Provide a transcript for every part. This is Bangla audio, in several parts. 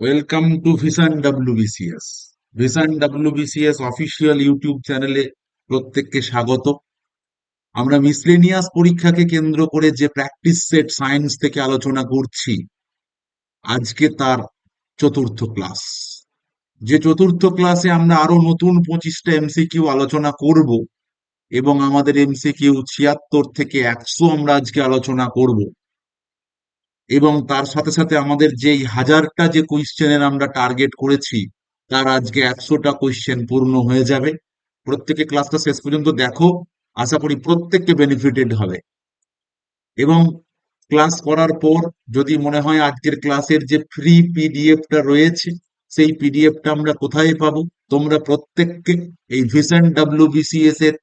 Welcome to vision WBCS vision WBCS official YouTube চ্যানেলে প্রত্যেককে স্বাগত। আমরা মিসলেনিয়াস পরীক্ষাকে কেন্দ্র করে যে প্র্যাকটিস সেট সায়েন্স থেকে আলোচনা করছি, আজকে তার চতুর্থ ক্লাস যে চতুর্থ ক্লাসে আমরা আরও নতুন পঁচিশটা এমসিকিউ আলোচনা করব এবং আমাদের এমসিকিউ ছিয়াত্তর থেকে একশো আমরা আজকে আলোচনা করব। এবং তার সাথে সাথে আমাদের যেই হাজারটা যে কোয়েশ্চেনের আমরা টার্গেট করেছি, তার আজকে একশোটা কোয়েশ্চেন পূর্ণ হয়ে যাবে। প্রত্যেকে ক্লাসটা শেষ পর্যন্ত দেখো, আশা করি প্রত্যেককে বেনিফিটেড হবে। এবং ক্লাস করার পর যদি মনে হয় আজকের ক্লাসের যে ফ্রি পিডিএফটা রয়েছে, সেই পিডিএফটা আমরা কোথায় পাবো? তোমরা প্রত্যেককে এই ভিশন ডাব্লিউবিসিএস এর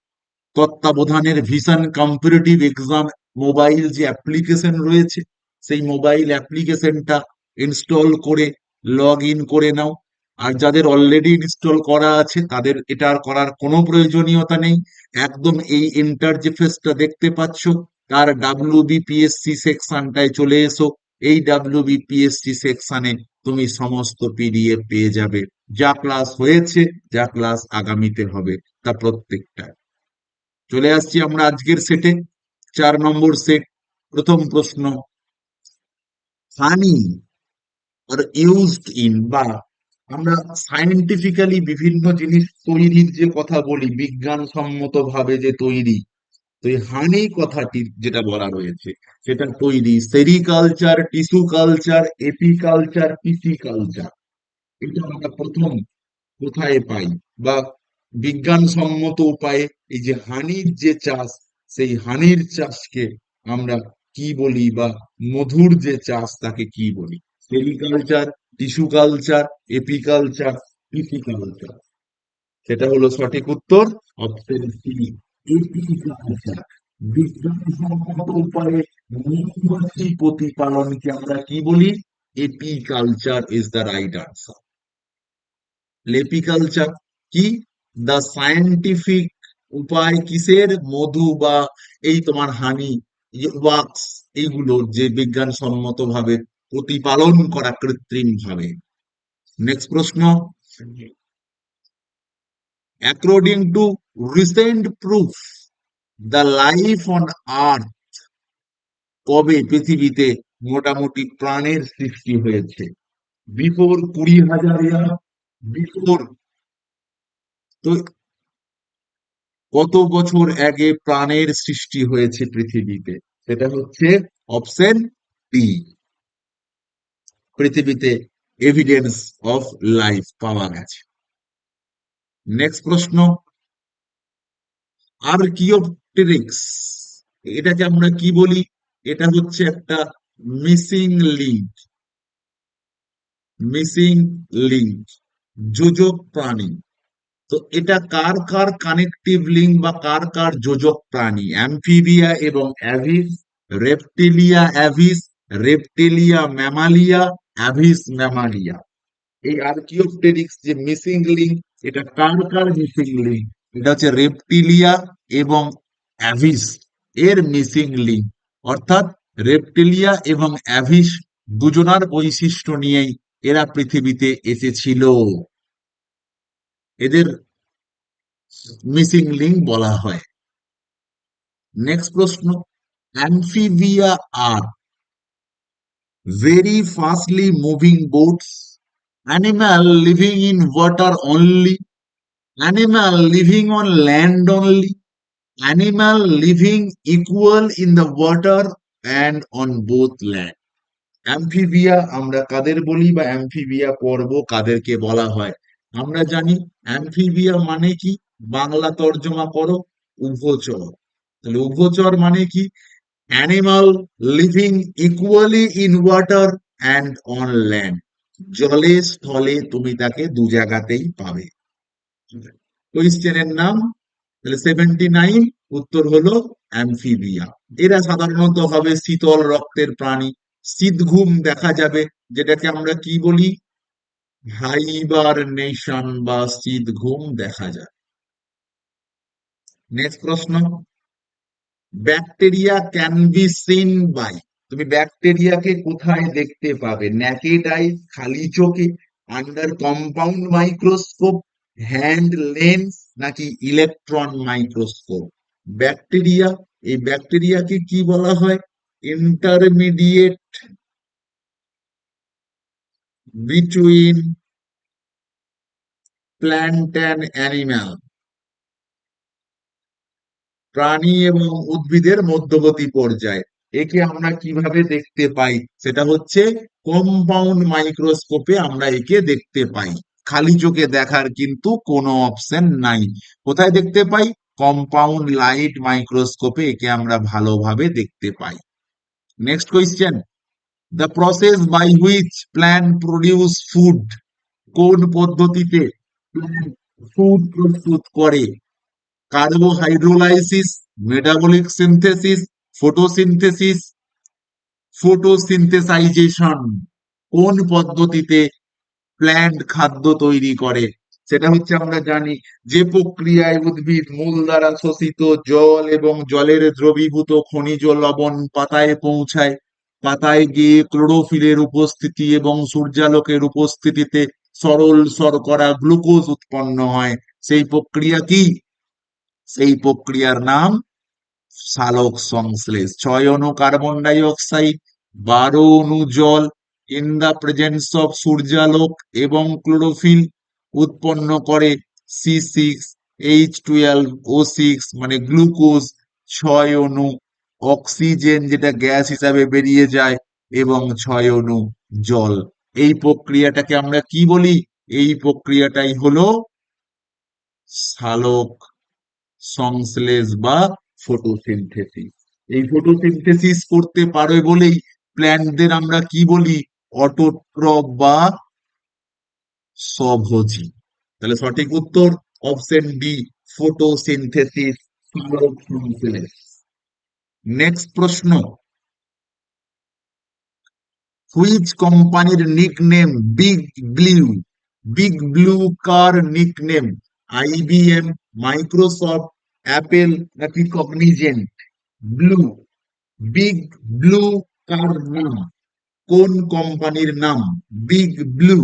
তত্ত্বাবধানের ভিশন কম্পিটিটিভ এক্সাম মোবাইল যে অ্যাপ্লিকেশন রয়েছে সেই মোবাইল অ্যাপ্লিকেশনটা ইনস্টল করে লগ ইন করে নাও। আর যাদের অলরেডি ইনস্টল করা আছে, তাদের এটা আর করার কোনো প্রয়োজনীয়তা নেই। একদম এই ইন্টারজেফেসটা দেখতে পাচ্ছ, তার ডাব্লিউবিপিএসসি সেকশনটায় চলে এসো। এই ডাব্লিউবিপিএসসি সেকশনে তুমি সমস্ত পিডিএফ পেয়ে যাবে। যা ক্লাস হয়েছে, যা ক্লাস আগামীতে হবে, তা প্রত্যেকটা। চলে আসছি আমরা আজকের সেটে চার নম্বর সেট প্রথম প্রশ্ন। হানি আর ইউজড ইন বা আমরা সায়েন্টিফিক্যালি বিভিন্ন জিনিস তৈরির যে কথা বলি বিজ্ঞানসম্মত ভাবে যে তৈরি, তো এই হানি কথাটি যেটা বলা রয়েছে, সেটা তৈরি sericulture tissue culture apiculture pisciculture এটা আমরা প্রথম কোথায় পাই বা বিজ্ঞানসম্মত উপায়ে এই যে হানির যে চাষ, সেই হানির চাষকে আমরা কি বলি বা মধুর যে চাষ তাকে কি বলি? Sericulture, tissue culture, apiculture, pisciculture. সেটা হলো সঠিক উত্তর অপশন সি এপিকালচার। বিজ্ঞানসম্মত উপায়ে মৌমাছি প্রতিপালনকে আমরা কি বলি? Apiculture is the right answer lepiculture কি? দ্য সায়েন্টিফিক উপায় কিসের? মধু বা এই তোমার হানি। ওয়াক্স এইগুলো যে বিজ্ঞানসম্মত ভাবে প্রতিপালন করা কৃত্রিম ভাবে নেক্সট প্রশ্ন। According to recent proof the life on earth কবে পৃথিবীতে মোটামুটি প্রাণের সৃষ্টি হয়েছে? বিফোর কুড়ি হাজার ইয়ার বিফোর তো কত বছর আগে প্রাণের সৃষ্টি হয়েছে পৃথিবীতে? সেটা হচ্ছে অপশন বি পৃথিবীতে এভিডেন্স অফ লাইফ পাওয়া গেছে। নেক্সট প্রশ্ন আর্কিওপটেরিক্স এটাকে আমরা কি বলি? এটা হচ্ছে একটা মিসিং লিঙ্ক মিসিং লিঙ্ক যোজক প্রাণী। তো এটা কার কার কানেকটিভ লিঙ্ক বা কার কার যোজক প্রাণী? অ্যামফিবিয়া এবং aves reptilia aves reptilia mammalia aves mammalia এই আর্কিওপটেরিক্স যে মিসিং লিঙ্ক এটা কার কার মিসিং লিঙ্ক এটা হচ্ছে রেপটিলিয়া এবং অ্যাভিস এর মিসিং লিঙ্ক অর্থাৎ রেপটিলিয়া এবং অ্যাভিস দুজনার বৈশিষ্ট্য নিয়েই এরা পৃথিবীতে এসেছিল। এদের মিসিং লিঙ্ক বলা হয়। নেক্সট প্রশ্ন amphibia are very fastly moving boats animal living in water only animal living on land only animal living equal in the water and on both land amphibia আমরা কাদের বলি বা অ্যাম্ফিবিয়া পর্ব কাদেরকে বলা হয়? আমরা জানি অ্যামফিবিয়া মানে কি? বাংলা তর্জমা করো উভচর। তাহলে উভচর মানে কি? Animal living equally in water and on land জলে, স্থলে তুমি তাকে দু জায়গাতেই পাবে। কোয়েশ্চেনের নাম? তাহলে সেভেন্টি নাইন উত্তর হলো অ্যামফিবিয়া। এরা সাধারণত হবে শীতল রক্তের প্রাণী। শীত ঘুম দেখা যাবে, যেটাকে আমরা কি বলি? হাইবারনেশন বা শীত ঘুম দেখা যায়। নেক্সট প্রশ্ন। Bacteria can be seen by. তুমি ব্যাকটেরিয়াকে কোথায় দেখতে পাবে? ন্যাকেড আই খালি চোখে, under compound microscope, hand lens, নাকি ইলেকট্রন মাইক্রোস্কোপ? ব্যাকটেরিয়া, এই ব্যাকটেরিয়াকে কি বলা হয়? Intermediate between plant and animal প্রাণী এবং উদ্ভিদের মধ্যবর্তী পর্যায়ে। একে আমরা কীভাবে দেখতে পাই? সেটা হচ্ছে কম্পাউন্ড মাইক্রোস্কোপে আমরা একে দেখতে পাই। খালি চোখে দেখার কিন্তু কোনো অপশন নাই। কোথায় দেখতে পাই? কম্পাউন্ড লাইট মাইক্রোস্কোপে একে আমরা ভালোভাবে দেখতে পাই। Next question the process by which plant produce food কোন পদ্ধতিতে ফুড প্রস্তুত করে? Carbohydrolysis metabolic synthesis photosynthesis photosynthesization কোন পদ্ধতিতে প্ল্যান্ট খাদ্য তৈরি করে? সেটা হচ্ছে আমরা জানি যে প্রক্রিয়ায় উদ্ভিদ মূল দ্বারা শোষিত জল এবং জলের দ্রবীভূত খনিজ লবণ পাতায় পৌঁছায়। পাতায় গিয়ে ক্লোরোফিলের উপস্থিতি এবং সূর্যালোকের উপস্থিতিতে সরল শর্করা গ্লুকোজ উৎপন্ন হয়। সেই প্রক্রিয়া কি? সেই প্রক্রিয়ার নাম সালোক সংশ্লেষ। ছয় অণু কার্বন ডাই অক্সাইড বারো অণু জল, ইন দ্য প্রেজেন্স অফ সূর্যালোক এবং ক্লোরোফিল উৎপন্ন করে C six H twelve O six মানে গ্লুকোজ ছয় অণু অক্সিজেন যেটা গ্যাস হিসাবে বেরিয়ে যায় এবং ছয় অণু জল। এই প্রক্রিয়াটাকে আমরা কি বলি? এই প্রক্রিয়াটাই হলো সালোক সংশ্লেষ বা ফটোসিনথেসিস। এই ফটোসিনথেসিস করতে পারে বলেই প্ল্যান্টদের আমরা কি বলি? অটোট্রপ বা স্বভোজী তাহলে সঠিক উত্তর অপশন ডি ফটোসিনথেসিস সালোক সংশ্লেষ। নেক্সট প্রশ্ন. হুইচ কোম্পানির nickname big blue big blue কার নিকনেম আইবিএম মাইক্রোসফট অ্যাপেল নাকি কগনিজেন্ট ব্লু বিগ ব্লু কার নাম কোন কোম্পানির নাম? বিগ ব্লু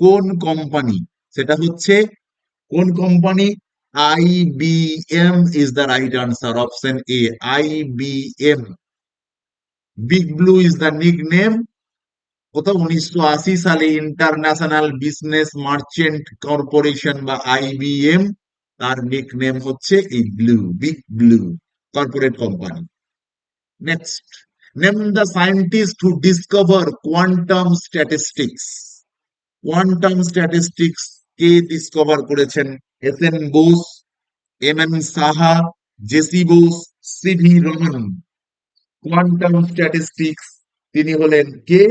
কোন কোম্পানি সেটা হচ্ছে কোন company is the right answer option A IBM big blue is the nickname কোথাও উনিশশো আশি সালে ইন্টারন্যাশনাল বিজনেস মার্চেন্ট কর্পোরেশন বা আইবিএম তার নিক নেম হচ্ছে এই blue big blue corporate company next name the scientist who discover quantum statistics quantum statistics K discover করেছেন? S N Bose M N Saha, J C Bose, C V Raman quantum statistics, তিনি হলেন কে?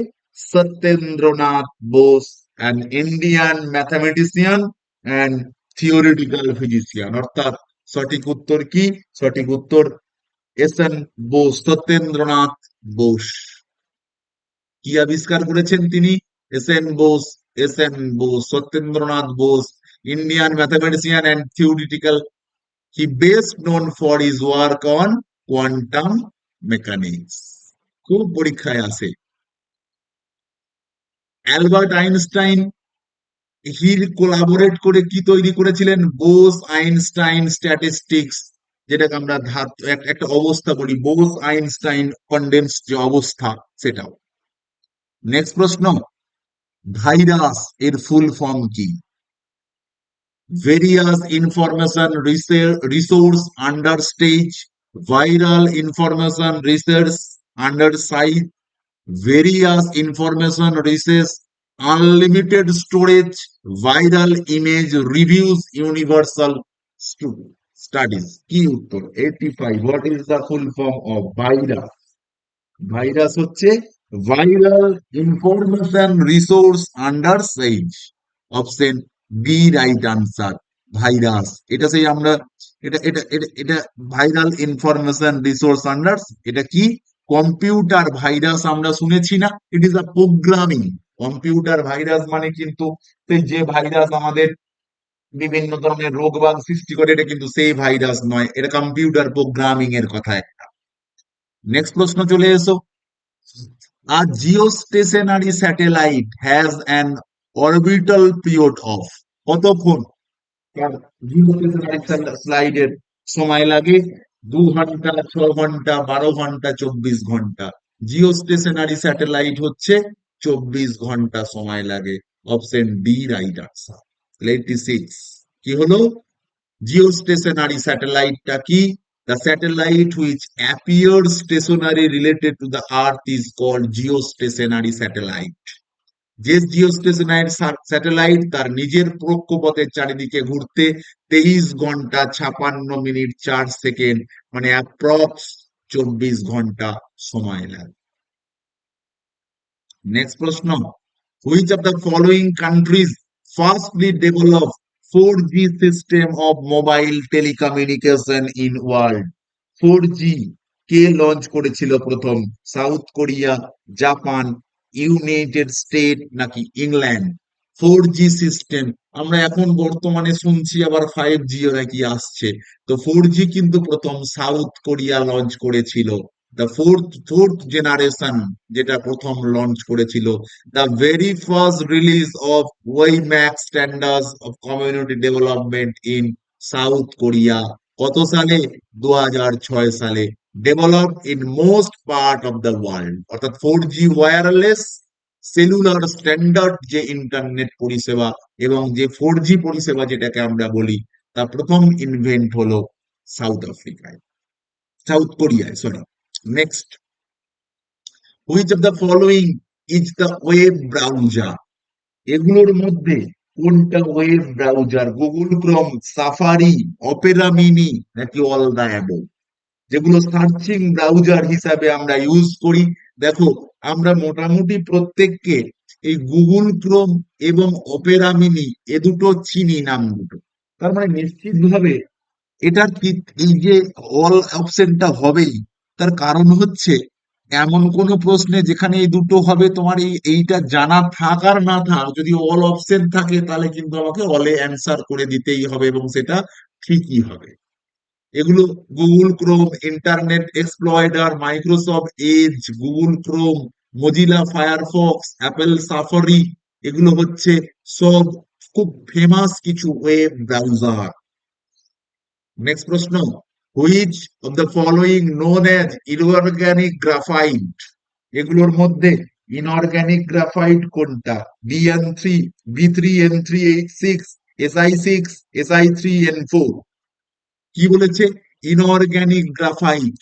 Satyendranath Bose an Indian mathematician and theoretical physician অর্থাৎ সঠিক উত্তর কি? সঠিক উত্তর এস এন বোস, সত্যেন্দ্রনাথ বোস। কি আবিষ্কার করেছেন তিনি? S N Bose S N Bose, Satyendranath Bose Indian mathematician and theoretical he best known for his work on quantum mechanics খুব পরীক্ষায় আসে অ্যালবার্ট আইনস্টাইন হির কোলাবোরেট করে কি তৈরি করেছিলেন? বোস আইনস্টাইন স্ট্যাটিস্টিক্স যেটাকে আমরা ধাত, এক- একটা অবস্থা বলি। বোস আইনস্টাইন কন্ডেন্স যে অবস্থা, সেটাও। নেক্সট প্রশ্ন ভাইরাস এর ফুল ফর্ম কি? Information resource under stage viral information research under size various information recess unlimited storage viral image reviews universal studies কি উত্তর? Eighty five what is the full form of virus virus হচ্ছে viral information resource under size option B right answer virus এটা সেই আমরা, এটা এটা এটা ভাইরাল ইনফরমেশন রিসোর্স আন্ডার এটা কি? কম্পিউটার ভাইরাস আমরা শুনেছি না it is a programming computer virus মানে কিন্তু সেই যে ভাইরাস আমাদের বিভিন্ন ধরনের রোগ বাগ সৃষ্টি করে, এটা কিন্তু সেই ভাইরাস নয়, এটা কম্পিউটার প্রোগ্রামিং এর কথা একটা। নেক্সট প্রশ্ন চলে এসো। A geostationary satellite has an orbital period of কতক্ষণ? স্লাইডের সময় লাগে। দু ঘণ্টা, ছ ঘণ্টা, বারো ঘণ্টা, চব্বিশ ঘণ্টা। জিও স্টেশনারি স্যাটেলাইট হচ্ছে চব্বিশ ঘণ্টা সময় লাগে। অপশন ডি রাইট আনসার লেটি সিক্স কি হলো? জিও স্টেশনারি স্যাটেলাইটটা কি? The satellite which appear stationary related to the earth is called geo stationary satellite যে জিওস্টেশনারি স্যাটেলাইট তার নিজের কক্ষপথের চারিদিকে ঘুরতে তেইশ ঘণ্টা ছাপান্ন মিনিট চার সেকেন্ড মানে অ্যাপ্রক্স চব্বিশ ঘণ্টা সময় লাগে। নেক্সট প্রশ্ন which of the following countries firstly develop four G system of mobile telecommunication in world four G K launch করেছিল প্রথম, South Korea, Japan United State নাকি ইংল্যান্ড ফোর জি সিস্টেম আমরা এখন বর্তমানে শুনছি আবার ফাইভ জিও নাকি আসছে। তো ফোর জি কিন্তু প্রথম সাউথ কোরিয়া লঞ্চ করেছিল। দ্য ফোর্থ ফোর্থ জেনারেশন যেটা প্রথম লঞ্চ করেছিল। The very first release of WiMAX standards of community development in South Korea কত সালে? দু সালে। Develop in most part of the world অর্থাৎ four G wireless cellular standard যে ইন্টারনেট পরিষেবা এবং যে ফোর জি পরিষেবা যেটাকে আমরা বলি তা প্রথম ইনভেন্ট হলো সাউথ আফ্রিকায় সাউথ কোরিয়ায় sorry next which of the following is the web browser এগুলোর মধ্যে কোনটা web browser Google Chrome Safari Opera mini নাকি অল দ্য অ্যাবভ যেগুলো সার্চিং ব্রাউজার হিসাবে আমরা ইউজ করি। দেখো, আমরা মোটামুটি প্রত্যেককে এই গুগল ক্রোম এবং অপেরা মিনি এ দুটো চিনি নাম দুটো তার মানে নিশ্চিত ভাবে এটার কি এই যে অল অপশনটা হবেই, তার কারণ হচ্ছে এমন কোন প্রশ্নে যেখানে এই দুটো হবে, তোমার এই এইটা জানা থাক আর না থাক, যদি অল অপশন থাকে, তাহলে কিন্তু আমাকে অলে অ্যান্সার করে দিতেই হবে এবং সেটা ঠিকই হবে। এগুলো Google Chrome, Internet Explorer, Microsoft Edge, Google Chrome, Mozilla Firefox, Apple Safari, এগুলো হচ্ছে সব খুব ফেমাস কিছু ওয়েব ব্রাউজার নেক্সট প্রশ্ন which of the following known as inorganic graphite এগুলোর মধ্যে ইনঅর্গানিক গ্রাফাইট কোনটা? B N three B three N three eight six S I six S I three N four কি বলেছে? ইনঅর্গ্যানিক গ্রাফাইট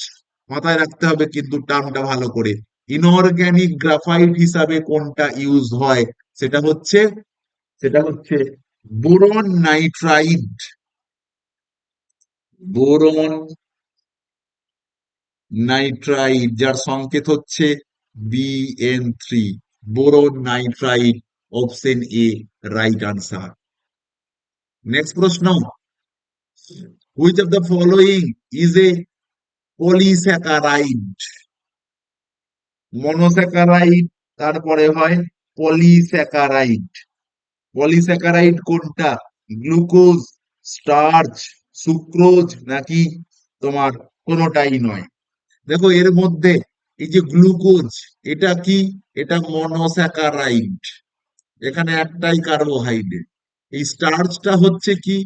মাথায় রাখতে হবে কিন্তু টার্মটা ভালো করে। ইনঅর্গ্যানিক গ্রাফাইট হিসাবে কোনটা ইউজ হয়? সেটা হচ্ছে সেটা হচ্ছে বোরন নাইট্রাইড বোরন নাইট্রাইড যার সংকেত হচ্ছে BN three boron nitride option A right answer next প্রশ্ন। Which of the following is a polysaccharide? Monosaccharide তারপরে হয় পলিস্যাকারাইড পলিস্যাকারাইড কোনটা? গ্লুকোজ স্টার্চ সুক্রোজ নাকি তোমার কোনোটাই নয়? দেখো, এর মধ্যে এই যে গ্লুকোজ এটা কি? এটা মনোস্যাকারাইড এখানে একটাই কার্বোহাইড্রেট এই স্টার্চটা হচ্ছে কি?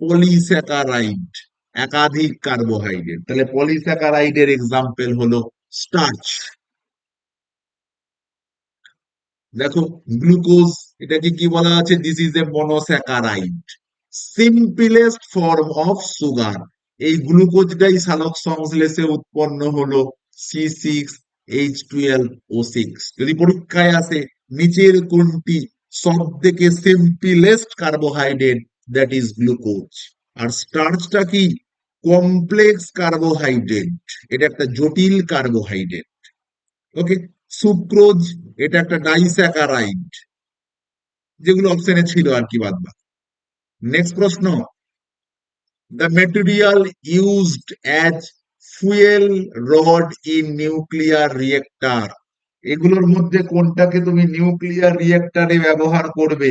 পলিস্যাকারাইড একাধিক কার্বোহাইড্রেট তাহলে পলিস্যাকারাইডের এক্সাম্পল হলো স্টার্চ দেখো গ্লুকোজ এটাকে কি বলা আছে? This is a monosaccharide simplest form of sugar এই গ্লুকোজটাই সালোক সংশ্লেষে উৎপন্ন হলো C six H twelve O six যদি পরীক্ষায় আসে, নিচের কোনটি সব থেকে simplest carbohydrate that is glucose আর স্টার্চটা কি? কমপ্লেক্স কার্বোহাইড্রেট এটা একটা জটিল কার্বোহাইড্রেট ওকে সুক্রোজ এটা একটা ডাইস্যাকারাইড যেগুলো অপশনে ছিল আর কি বাদ নেক্সট প্রশ্ন। The material used as fuel rod in nuclear reactor এগুলোর মধ্যে কোনটাকে তুমি নিউক্লিয়ার রিয়েক্টারে ব্যবহার করবে?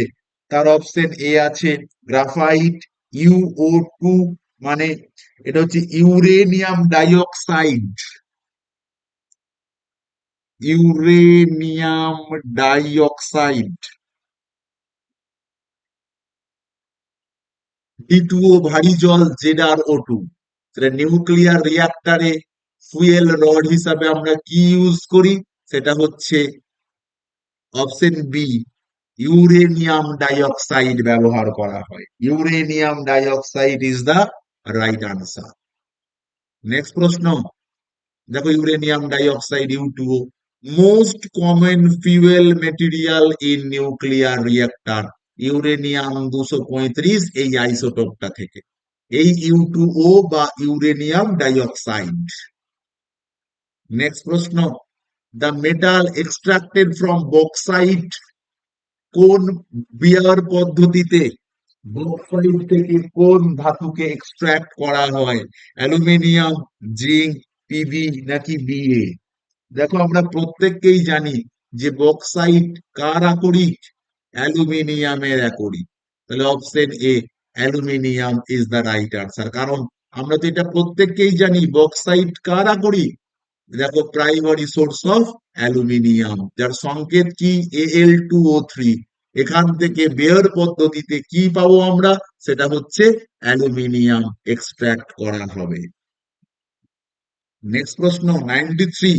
তার অপশন এ আছে গ্রাফাইট ইউও টু মানে এটা হচ্ছে uranium dioxide uranium dioxide D O ভারী জল জেডার ও টু সেটা নিউক্লিয়ার রিয়াক্টারে ফুয়েল রড হিসাবে আমরা কি ইউজ করি? সেটা হচ্ছে অপশন বি ইউরেনিয়াম ডাইঅক্সাইড ব্যবহার করা হয়। Uranium dioxide is the right answer next প্রশ্ন। দেখো uranium dioxide U two most common fuel material in nuclear reactor uranium দুশো পঁয়ত্রিশ এই আইসোটোপটা থেকে। এই ইউ টু ও বা ইউরেনিয়াম ডাইঅক্সাইড নেক্সট প্রশ্ন। The metal extracted from bauxite কোন বিয়ার পদ্ধতিতে বক্সাইট থেকে কোন ধাতুকে এক্সট্রাক্ট করা হয়? অ্যালুমিনিয়াম, জিঙ্ক পিবি নাকি বিএ দেখো, আমরা প্রত্যেককেই জানি যে বক্সাইট কার আকরিক? অ্যালুমিনিয়ামের আকরিক। তাহলে option A aluminium is the right answer কারণ আমরা তো এটা প্রত্যেককেই জানি বক্সাইট কার আকরিক? দেখো প্রাইমারি সোর্স অফ অ্যালুমিনিয়াম। যার সংকেত কি? এল টু ও থ্রি এখান থেকে বেয়ার পদ্ধতিতে কি পাবো আমরা? সেটা হচ্ছে অ্যালুমিনিয়াম এক্সট্রাক্ট করা হবে। নেক্সট প্রশ্ন ninety three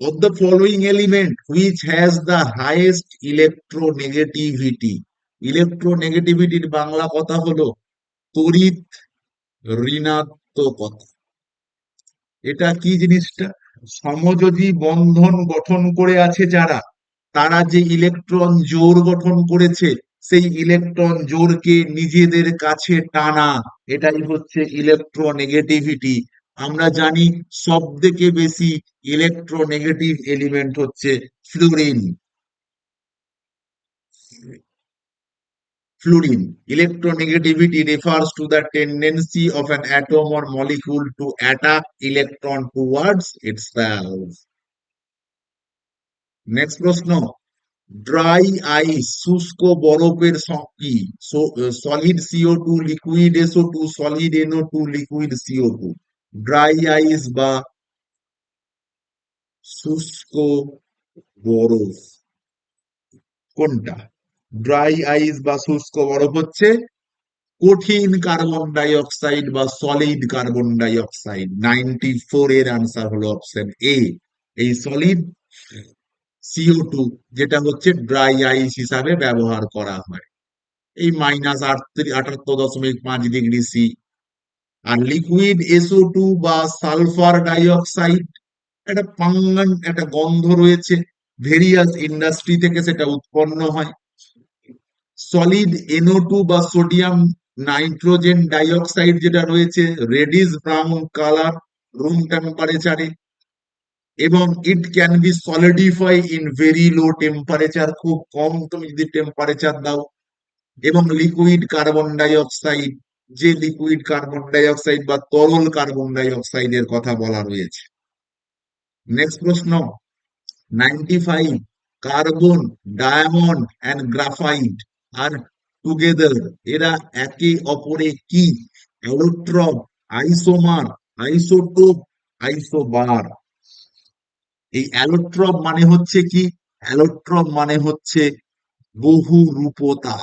of the following element, which has the highest electronegativity? ইলেকট্রোনেগেটিভিটির বাংলা কথা হলো তড়িৎ ঋণাত্মকতা। এটা কি জিনিসটা? সমযোজী বন্ধন গঠন করে আছে যারা তারা যে ইলেকট্রন জোর গঠন করেছে, সেই ইলেকট্রন জোরকে নিজেদের কাছে টানা। এটাই হচ্ছে ইলেকট্রোনেগেটিভিটি আমরা জানি সব থেকে বেশি ইলেকট্রোনেগেটিভ এলিমেন্ট হচ্ছে fluorine fluorine electronegativity refers to the tendency of an atom or molecule to attack electron towards its next প্রশ্ন ড্রাই আইস শুষ্ক বরফের কি? Solid CO two liquid SO two solid NO two liquid CO two dry ice বা শুষ্ক বরফ, কোনটা? ড্রাই আইস বা শুষ্ক বরফ হচ্ছে কঠিন কার্বন ডাই অক্সাইড বা solid carbon dioxide ninety four এর আনসার হলো অপশন এ এই সলিড সিও টু যেটা হচ্ছে ড্রাই আইস হিসাবে ব্যবহার করা হয়। এই মাইনাস আটাত্তর দশমিক পাঁচ ডিগ্রি সি আর লিকুইড এসও টু বা সালফার ডাইঅক্সাইড একটা পাঙ্গান একটা গন্ধ রয়েছে ভেরিয়াস ইন্ডাস্ট্রি থেকে সেটা উৎপন্ন হয়। সলিড এনও টু বা সোডিয়াম নাইট্রোজেন ডাইঅক্সাইড যেটা রয়েছে রেডিশ ব্রাউন কালার রুম টেম্পারেচারে এবং it can be solidify in very low temperature খুব কম তুমি যদি টেম্পারেচার দাও, এবং লিকুইড কার্বন ডাইঅক্সাইড যে লিকুইড কার্বন ডাইঅক্সাইড বা তরল কার্বন ডাইঅক্সাইডের কথা বলা রয়েছে। নেক্সট প্রশ্ন ninety five carbon diamond and graphite are together এরা একে অপরে কি? অ্যালোট্রপ আইসোমার আইসোটোপ আইসোবার এই অ্যালোট্রপ মানে হচ্ছে কি? অ্যালোট্রপ মানে হচ্ছে বহু রূপতা।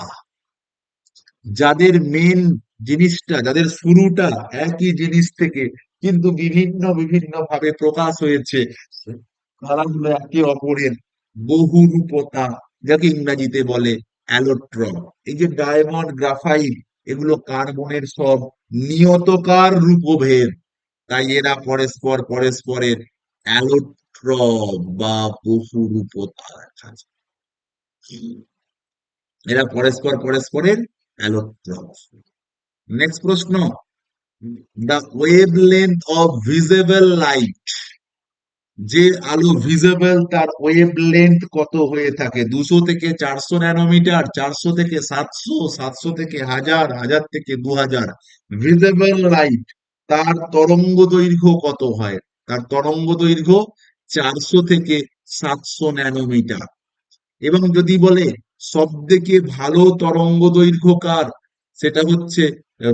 যাদের মেন জিনিসটা, যাদের শুরুটা একই জিনিস থেকে কিন্তু বিভিন্ন বিভিন্ন ভাবে প্রকাশ হয়েছে, তারা হলো একে অপরের বহু রূপতা, যাকে ইংরাজিতে বলে অ্যালোট্রপ। এই যে ডায়মন্ড গ্রাফাইট, এগুলো কার্বনের সব নিয়তকার রূপভেদ। তাই এরা পরস্পর পরস্পরের অ্যালোট্রপ বা বহু রূপতা দেখা যায় এরা পরস্পর পরস্পরের নেক্সট প্রশ্ন। লেন্থ অফ ভিজিবল লাইট যে আলো ভিজিবল তার লেন্থ কত হয়ে থাকে? দুশো থেকে চারশো ন্যানোমিটার, চারশো থেকে সাতশো সাতশো থেকে হাজার হাজার থেকে দু হাজার। ভিজিবল লাইট তার তরঙ্গ দৈর্ঘ্য কত হয়? তার তরঙ্গ দৈর্ঘ্য চারশো থেকে সাতশো ন্যানোমিটার। এবং যদি বলে সব থেকে ভালো তরঙ্গ দৈর্ঘ্য কার, সেটা হচ্ছে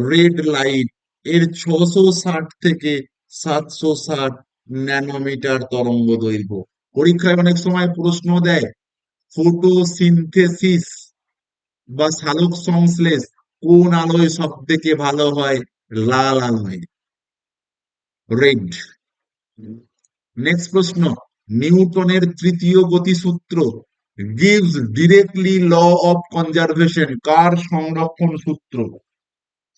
রেড লাইট। এর ছশো ষাট থেকে সাতশো ষাট ন্যানোমিটার তরঙ্গ দৈর্ঘ্য। পরীক্ষায় অনেক সময় প্রশ্ন দেয়, ফটোসিনথেসিস বা সালোক সংশ্লেষ কোন আলোয় সব থেকে ভালো হয়? লাল আলোয়। রেড। নেক্সট প্রশ্ন, নিউটনের তৃতীয় গতিসূত্র gives directly law of conservation কার সংরক্ষণ সূত্র?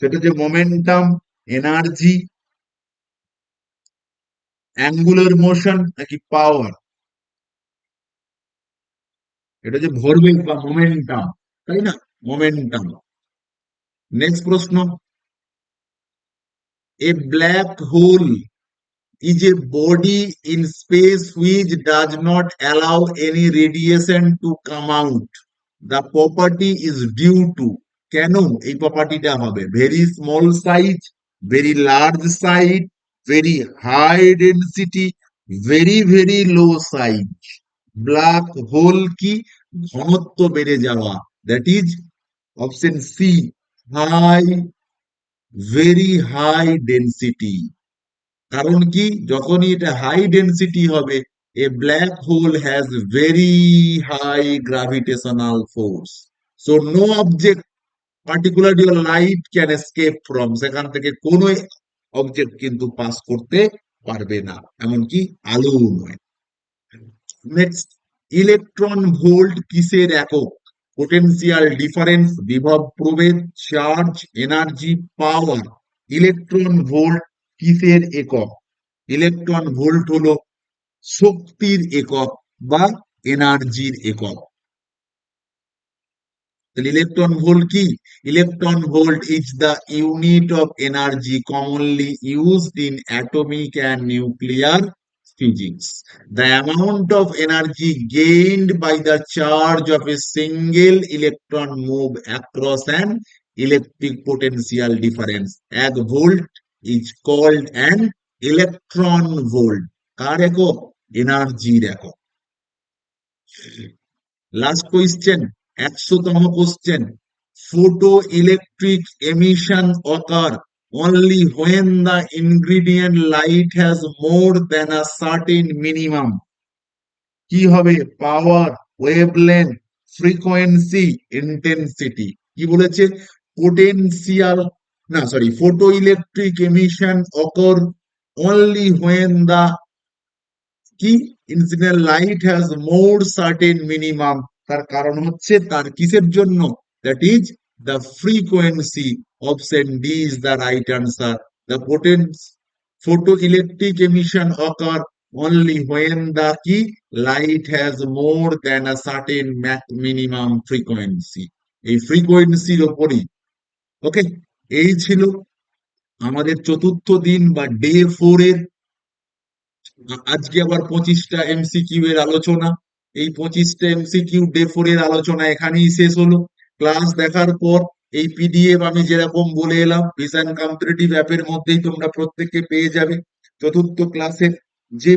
সেটা যে মোমেন্টাম এনার্জি অ্যাঙ্গুলার মোশন নাকি পাওয়ার এটা যে ভরবেগ বা মোমেন্টাম তাই না? মোমেন্টাম নেক্সট প্রশ্ন a black hole is a body in space which does not allow any radiation to come out. The property is due to, কেন এই প্রপার্টিটা হবে? Very small size very large size very high density very very low size black hole কি? ঘনত্ব বেড়ে যাওয়া। That is option C high very high density কারণ কি? যখনই এটা হাই ডেন্সিটি হবে a black hole has very high gravitational force so no object particularly light can escape from সেখান থেকে কোনো অবজেক্ট কিন্তু পাস করতে পারবে না। এমনকি আলো নয়। নেক্সট ইলেকট্রন ভোল্ট কিসের একক? পোটেনশিয়াল ডিফারেন্স বিভব প্রভেদ charge energy power electron volt কিসের একক ইলেকট্রন ভোল্ট হলো শক্তির একক বা এনার্জির একক। ইলেকট্রন ভোল্ট কি? Electron volt is the unit of energy commonly used in atomic and nuclear physics the amount of energy gained by the charge of a single electron move across and electric potential difference এক volt is called an electron volt. কার একক এনার্জির একক last question একশোতম question photo electric emission occur only when the ingredient light has more than a certain minimum কি হবে পাওয়ার ওয়েভলেন্থ ফ্রিকোয়েন্সি ইন্টেন্সিটি কি বলেছে পোটেনশিয়াল না photo electric emission occur only when the কি incident light has more certain minimum তার কারণ হচ্ছে তার কিসের জন্য? That is the frequency option D is the right answer the potential photo electric emission occur only when the key light has more than a certain minimum frequency. এই ফ্রিকোয়েন্সির ওপরই ওকে এই ছিল আমাদের চতুর্থ দিন বা ডে ফোর এর, আজকে আবার পঁচিশটা এমসিকিউ এর আলোচনা। এই পঁচিশটা এমসিকিউ ডে ফোর এর আলোচনা এখানেই শেষ হলো। ক্লাস দেখার পর এই পিডিএফ আমি যেরকম বলে এলাম ভিশন কম্পিটিটিভ অ্যাপের মধ্যেই তোমরা প্রত্যেককে পেয়ে যাবে। চতুর্থ ক্লাসের যে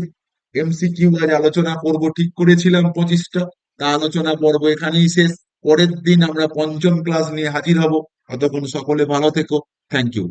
এমসিকিউ আজ আলোচনা করব, ঠিক করেছিলাম পঁচিশটা। তা আলোচনা পর্ব এখানেই শেষ। পরের দিন আমরা পঞ্চম ক্লাস নিয়ে হাজির হব। ততক্ষণ সকলে ভালো থেকো। Thank you